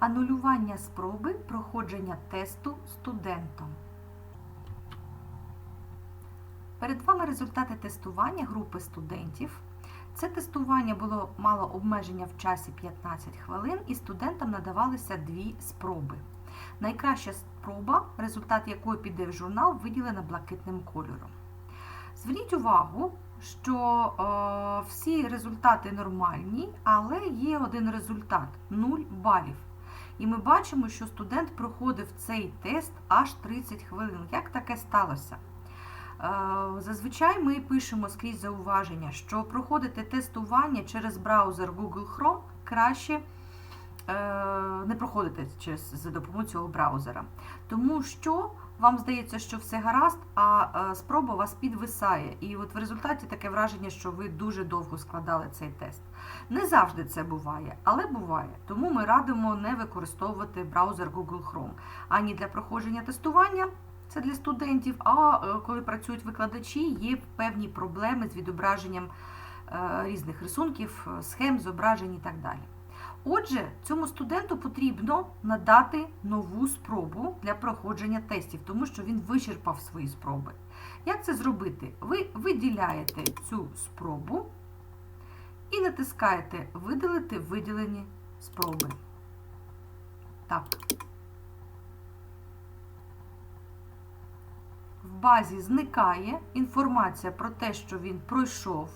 Анулювання спроби проходження тесту студентом. Перед вами результати тестування групи студентів. Це тестування було мало обмеження в часі 15 хвилин, і студентам надавалися дві спроби. Найкраща спроба, результат якої піде в журнал, виділена блакитним кольором. Зверніть увагу, що е, всі результати нормальні, але є один результат 0 балів. І ми бачимо, що студент проходив цей тест аж 30 хвилин. Як таке сталося? Е, Зазвичай ми пишемо скрізь зауваження, що проходити тестування через браузер Google Chrome краще не проходити через, за допомогою цього браузера. Тому що вам здається, що все гаразд, а е, спроба вас підвисає. І от в результаті таке враження, що ви дуже довго складали цей тест. Не завжди це буває, але буває. Тому ми радимо не використовувати браузер Google Chrome ані для проходження тестування. Це для студентів, а е, коли працюють викладачі, є певні проблеми з відображенням е, різних рисунків, е, схем, зображень і так далі. Отже, цьому студенту потрібно надати нову спробу для проходження тестів, тому що він вичерпав свої спроби. Як це зробити? Ви виділяєте цю спробу і натискаєте Видалити виділені спроби. Так. В базі зникає інформація про те, що він пройшов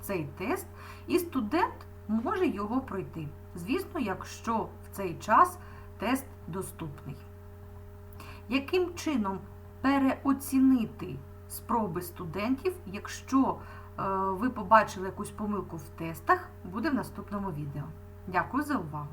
цей тест, і студент може його пройти. Звісно, якщо в цей час тест доступний. Яким чином переоцінити спроби студентів, якщо е, ви побачили якусь помилку в тестах, буде в наступному відео. Дякую за увагу!